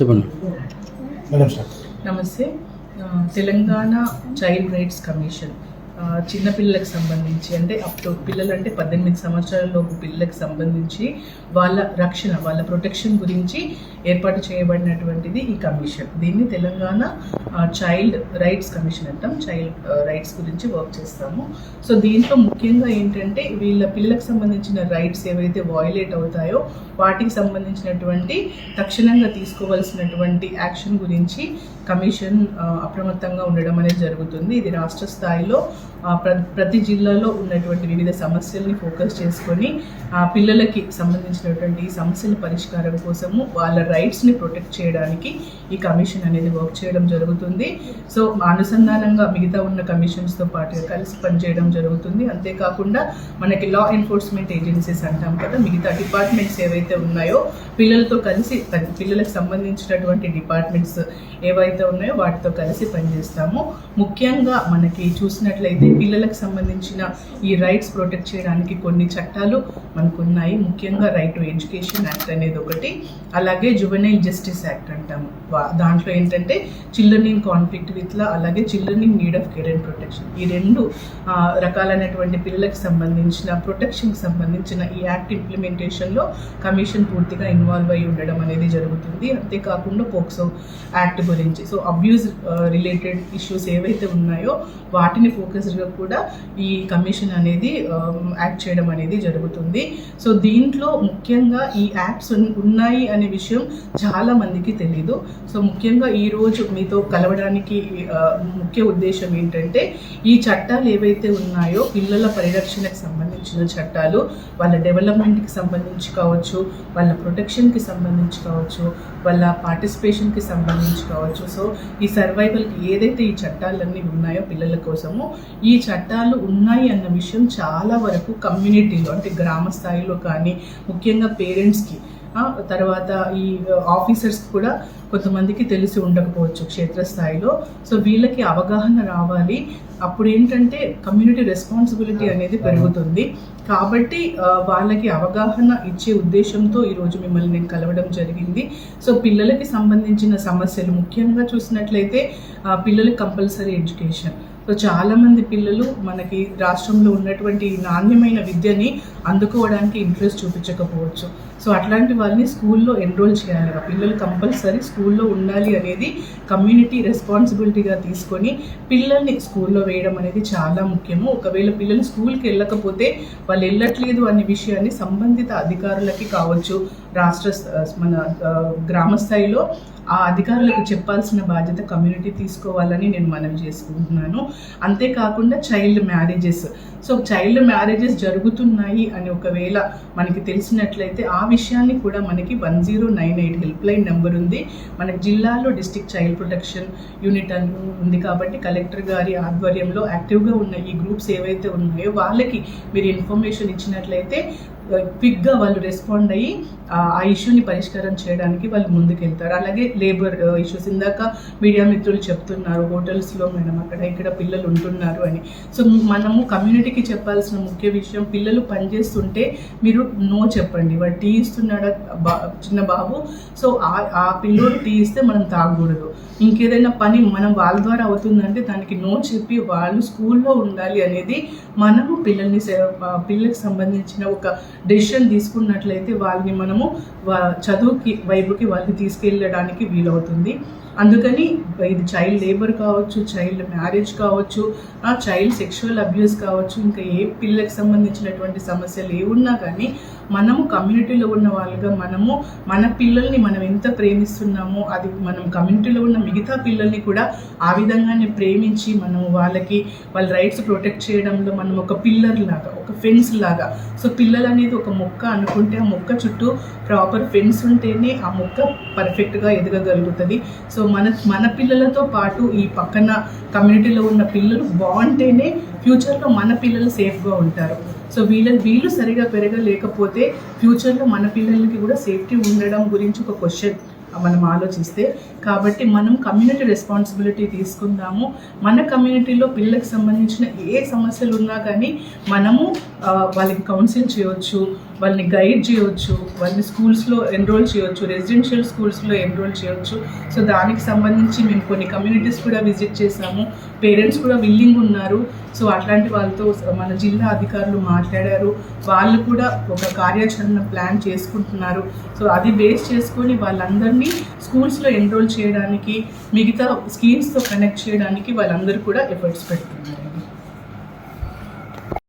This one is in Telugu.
చెప్పండి. Madam sir. నమస్తే. Telangana child rights commission. చిన్నపిల్లలకు సంబంధించి అంటే అప్ టు పిల్లలు అంటే పద్దెనిమిది సంవత్సరాలలోపు పిల్లలకు సంబంధించి వాళ్ళ రక్షణ వాళ్ళ ప్రొటెక్షన్ గురించి ఏర్పాటు చేయబడినటువంటిది ఈ కమిషన్. దీన్ని తెలంగాణ చైల్డ్ రైట్స్ కమిషన్ అంటాం. చైల్డ్ రైట్స్ గురించి వర్క్ చేస్తాము. సో దీంట్లో ముఖ్యంగా ఏంటంటే వీళ్ళ పిల్లలకు సంబంధించిన రైట్స్ ఏవైతే వాయిలేట్ అవుతాయో వాటికి సంబంధించినటువంటి తక్షణంగా తీసుకోవాల్సినటువంటి యాక్షన్ గురించి కమిషన్ అప్రమత్తంగా ఉండడం అనేది జరుగుతుంది. ఇది రాష్ట్ర స్థాయిలో ప్రతి జిల్లాలో ఉన్నటువంటి వివిధ సమస్యల్ని ఫోకస్ చేసుకొని ఆ, పిల్లలకి సంబంధించినటువంటి సమస్యల పరిష్కారం కోసము వాళ్ళ రైట్స్ని ప్రొటెక్ట్ చేయడానికి ఈ కమిషన్ అనేది వర్క్ చేయడం జరుగుతుంది. సో అనుసంధానంగా మిగతా ఉన్న కమిషన్స్తో పాటుగా కలిసి పనిచేయడం జరుగుతుంది. అంతేకాకుండా మనకి లా ఎన్ఫోర్స్మెంట్ ఏజెన్సీస్ అంటాం కదా మిగతా డిపార్ట్మెంట్స్ ఏవైతే ఉన్నాయో పిల్లలతో కలిసి పిల్లలకు సంబంధించినటువంటి డిపార్ట్మెంట్స్ ఏవైతే ఉన్నాయో వాటితో కలిసి పనిచేస్తాము. ముఖ్యంగా మనకి చూసినట్లయితే పిల్లలకు సంబంధించిన ఈ రైట్స్ ప్రొటెక్ట్ చేయడానికి కొన్ని చట్టాలు మనకు ఉన్నాయి ముఖ్యంగా రైట్ టు ఎడ్యుకేషన్ యాక్ట్ అనేది ఒకటి. అలాగే జువెనైల్ జస్టిస్ యాక్ట్ అంటాము దాంట్లో ఏంటంటే children in conflict with law అలాగే children in need of care and protection ఈ రెండు రకాలైనటువంటి పిల్లలకు సంబంధించిన ప్రొటెక్షన్కి సంబంధించిన ఈ యాక్ట్ ఇంప్లిమెంటేషన్లో కమిషన్ పూర్తిగా ఇన్వాల్వ్ అయి ఉండడం అనేది జరుగుతుంది. అంతేకాకుండా పోక్సో యాక్ట్ గురించి. సో అబ్యూస్ రిలేటెడ్ ఇష్యూస్ ఏవైతే ఉన్నాయో వాటిని ఫోకస్డ్గా కూడా ఈ కమిషన్ అనేది యాక్ట్ చేయడం అనేది జరుగుతుంది. సో దీంట్లో ముఖ్యంగా ఈ యాప్స్ ఉన్నాయి అనే విషయం చాలా మందికి తెలీదు. సో ముఖ్యంగా ఈ రోజు మీతో కలవడానికి ముఖ్య ఉద్దేశం ఏంటంటే ఈ చట్టాలు ఏవైతే ఉన్నాయో పిల్లల పరిరక్షణకు సంబంధించిన చట్టాలు వాళ్ళ డెవలప్మెంట్కి సంబంధించి కావచ్చు వాళ్ళ ప్రొటెక్షన్కి సంబంధించి కావచ్చు వాళ్ళ పార్టిసిపేషన్కి సంబంధించి కావచ్చు. సో ఈ సర్వైవల్కి ఏదైతే ఈ చట్టాలన్నీ ఉన్నాయో పిల్లల కోసము ఈ చట్టాలు ఉన్నాయి అన్న విషయం చాలా వరకు కమ్యూనిటీలో అంటే గ్రామ స్థాయిలో కానీ ముఖ్యంగా పేరెంట్స్కి. తర్వాత ఈ ఆఫీసర్స్ కూడా కొంతమందికి తెలిసి ఉండకపోవచ్చు క్షేత్రస్థాయిలో. సో వీళ్ళకి అవగాహన రావాలి. అప్పుడు ఏంటంటే కమ్యూనిటీ రెస్పాన్సిబిలిటీ అనేది పెరుగుతుంది. కాబట్టి వాళ్ళకి అవగాహన ఇచ్చే ఉద్దేశంతో ఈరోజు మిమ్మల్ని నేను కలవడం జరిగింది. సో పిల్లలకి సంబంధించిన సమస్యలు ముఖ్యంగా చూసినట్లయితే పిల్లలకి కంపల్సరీ ఎడ్యుకేషన్ సో చాలామంది పిల్లలు మనకి రాష్ట్రంలో ఉన్నటువంటి నాణ్యమైన విద్యని అందుకోవడానికి ఇంట్రెస్ట్ చూపించకపోవచ్చు. సో అట్లాంటి వాళ్ళని స్కూల్లో ఎన్రోల్ చేయాలి. ఆ పిల్లలు కంపల్సరీ స్కూల్లో ఉండాలి అనేది కమ్యూనిటీ రెస్పాన్సిబిలిటీగా తీసుకొని పిల్లల్ని స్కూల్లో వేయడం అనేది చాలా ముఖ్యము. ఒకవేళ పిల్లలు స్కూల్కి వెళ్ళకపోతే వాళ్ళు వెళ్ళట్లేదు అనే విషయాన్ని సంబంధిత అధికారులకి కావచ్చు. రాష్ట్ర మన గ్రామస్థాయిలో గ్రామ స్థాయిలో ఆ అధికారులకు చెప్పాల్సిన బాధ్యత కమ్యూనిటీ తీసుకోవాలని నేను మనవి చేసుకుంటున్నాను. అంతేకాకుండా child marriages so child marriages జరుగుతున్నాయి అని ఒకవేళ మనకి తెలిసినట్లయితే ఆ విషయాన్ని కూడా మనకి one zero nine eight helpline number ఉంది. మన జిల్లాలో డిస్టిక్ చైల్డ్ ప్రొటెక్షన్ యూనిట్ అని ఉంది కాబట్టి కలెక్టర్ గారి ఆధ్వర్యంలో యాక్టివ్గా ఉన్న ఈ గ్రూప్స్ ఏవైతే ఉన్నాయో వాళ్ళకి మీరు ఇన్ఫర్మేషన్ ఇచ్చినట్లయితే క్విక్గా వాళ్ళు రెస్పాండ్ అయ్యి ఆ ఇష్యూని పరిష్కారం చేయడానికి వాళ్ళు ముందుకెళ్తారు. అలాగే లేబర్ ఇష్యూస్ ఇందాక మీడియా మిత్రులు చెప్తున్నారు హోటల్స్లో మేడం అక్కడ ఇక్కడ పిల్లలు ఉంటున్నారు అని. సో మనము కమ్యూనిటీకి చెప్పాల్సిన ముఖ్య విషయం పిల్లలు పనిచేస్తుంటే మీరు నో చెప్పండి. వాడు టీ ఇస్తున్నాడా? బా చిన్న బాబు. సో ఆ ఆ పిల్లోడు టీ ఇస్తే మనం తాగకూడదు. ఇంకేదైనా పని మనం వాళ్ళ ద్వారా అవుతుందంటే దానికి నో చెప్పి వాళ్ళు స్కూల్లో ఉండాలి అనేది మనము పిల్లల్ని సే- పిల్లలకు సంబంధించిన ఒక డెసిషన్ తీసుకున్నట్లయితే వాళ్ళని మనము చదువుకి వైపుకి వాళ్ళని తీసుకెళ్ళడానికి వీలవుతుంది. అందుకని ఇది చైల్డ్ లేబర్ కావచ్చు చైల్డ్ మ్యారేజ్ కావచ్చు ఆ చైల్డ్ సెక్షువల్ అబ్యూస్ కావచ్చు ఇంకా ఏ పిల్లలకు సంబంధించినటువంటి సమస్యలు ఏ ఉన్నా కానీ మనము కమ్యూనిటీలో ఉన్న వాళ్ళుగా మనము మన పిల్లల్ని మనం ఎంత ప్రేమిస్తున్నామో అది మనం కమ్యూనిటీలో ఉన్న మిగతా పిల్లల్ని కూడా ఆ విధంగానే ప్రేమించి మనం వాళ్ళకి వాళ్ళ రైట్స్ ప్రొటెక్ట్ చేయడంలో మనం ఒక పిల్లర్ లాగా ఒక ఫెన్స్ లాగా. సో పిల్లలు అనేది ఒక మొక్క అనుకుంటే ఆ మొక్క చుట్టూ ప్రాపర్ ఫెన్స్ ఉంటేనే ఆ మొక్క పర్ఫెక్ట్గా ఎదగగలుగుతుంది. సో మన మన పిల్లలతో పాటు ఈ పక్కన కమ్యూనిటీలో ఉన్న పిల్లలు బాగుంటేనే ఫ్యూచర్లో మన పిల్లలు సేఫ్గా ఉంటారు. సో వీళ్ళ వీళ్ళు సరిగా పెరగలేకపోతే ఫ్యూచర్లో మన పిల్లలకి కూడా సేఫ్టీ ఉండడం గురించి ఒక క్వశ్చన్ మనం ఆలోచిస్తే కాబట్టి మనం కమ్యూనిటీ రెస్పాన్సిబిలిటీ తీసుకుందాము. మన కమ్యూనిటీలో పిల్లలకు సంబంధించిన ఏ సమస్యలు ఉన్నా కానీ మనము వాళ్ళకి కౌన్సిల్ చేయవచ్చు వాళ్ళని గైడ్ చేయొచ్చు వాళ్ళని స్కూల్స్లో ఎన్రోల్ చేయొచ్చు రెసిడెన్షియల్ స్కూల్స్లో ఎన్రోల్ చేయొచ్చు. సో దానికి సంబంధించి మేము కొన్ని కమ్యూనిటీస్ కూడా విజిట్ చేసాము పేరెంట్స్ కూడా విల్లింగ్ ఉన్నారు. సో అట్లాంటి వాళ్ళతో మన జిల్లా అధికారులు మాట్లాడారు. వాళ్ళు కూడా ఒక కార్యాచరణ ప్లాన్ చేసుకుంటున్నారు. సో అది బేస్ చేసుకొని వాళ్ళందరినీ స్కూల్స్లో ఎన్రోల్ చేయడానికి మిగతా స్కీమ్స్తో కనెక్ట్ చేయడానికి వాళ్ళందరూ కూడా ఎఫర్ట్స్ పెడుతున్నారు.